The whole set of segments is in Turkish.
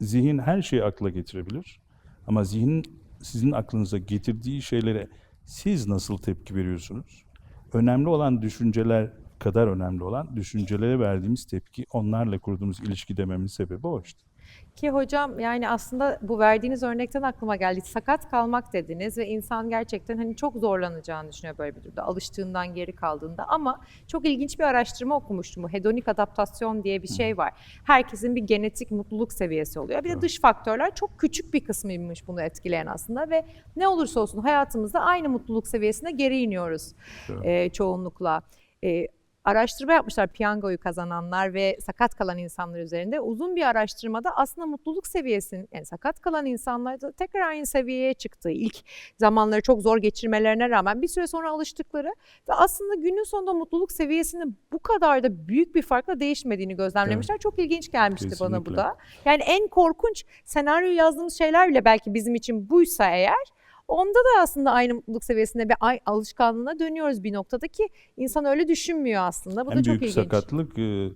zihin her şeyi akla getirebilir. Ama zihin sizin aklınıza getirdiği şeylere siz nasıl tepki veriyorsunuz? Önemli olan düşünceler kadar önemli olan düşüncelere verdiğimiz tepki, onlarla kurduğumuz ilişki dememin sebebi o işte. Ki hocam yani aslında bu verdiğiniz örnekten aklıma geldi. Sakat kalmak dediniz ve insan gerçekten hani çok zorlanacağını düşünüyor böyle bir durumda. Alıştığından geri kaldığında ama çok ilginç bir araştırma okumuştum. Bu hedonik adaptasyon diye bir şey var. Herkesin bir genetik mutluluk seviyesi oluyor. Bir de dış faktörler çok küçük bir kısmıymış bunu etkileyen aslında ve ne olursa olsun hayatımızda aynı mutluluk seviyesine geri iniyoruz Evet. e, çoğunlukla. E, araştırma yapmışlar piyangoyu kazananlar ve sakat kalan insanlar üzerinde. Uzun bir araştırmada aslında mutluluk seviyesinin yani sakat kalan insanlarda tekrar aynı seviyeye çıktığı, ilk zamanları çok zor geçirmelerine rağmen bir süre sonra alıştıkları ve aslında günün sonunda mutluluk seviyesinin bu kadar da büyük bir farkla değişmediğini gözlemlemişler. Çok ilginç gelmişti bana bu Kesinlikle. da. Yani en korkunç senaryo yazdığımız şeyler bile belki bizim için buysa eğer Onda da aslında aynı mutluluk seviyesinde bir ay- alışkanlığına dönüyoruz bir noktada ki insan öyle düşünmüyor aslında. Bu da en çok büyük ilginç. sakatlık e,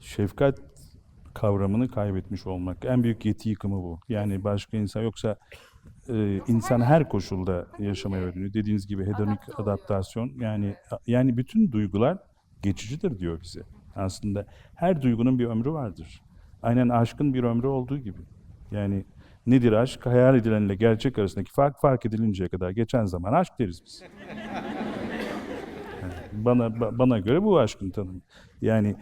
şefkat kavramını kaybetmiş olmak. En büyük yeti yıkımı bu. Yani başka insan yoksa e, insan her koşulda yaşamaya öğreniyor. Dediğiniz gibi hedonik adaptasyon yani yani bütün duygular geçicidir diyor bize. Aslında her duygunun bir ömrü vardır. Aynen aşkın bir ömrü olduğu gibi. Yani nedir aşk? Hayal edilenle gerçek arasındaki fark fark edilinceye kadar geçen zaman aşk deriz biz. Bana ba- bana göre bu aşkın tanımı. Yani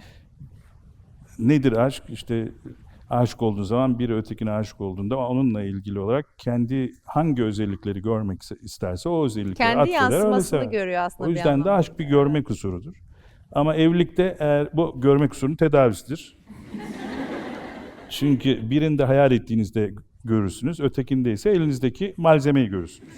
nedir aşk? İşte aşık olduğu zaman biri ötekine aşık olduğunda onunla ilgili olarak kendi hangi özellikleri görmek isterse o özellikleri Kendi atfeder, yansımasını görüyor aslında O yüzden de aşk bir görme kusurudur. Ama evlilikte eğer bu görme kusurunun tedavisidir. Çünkü birinde hayal ettiğinizde görürsünüz, ötekinde ise elinizdeki malzemeyi görürsünüz.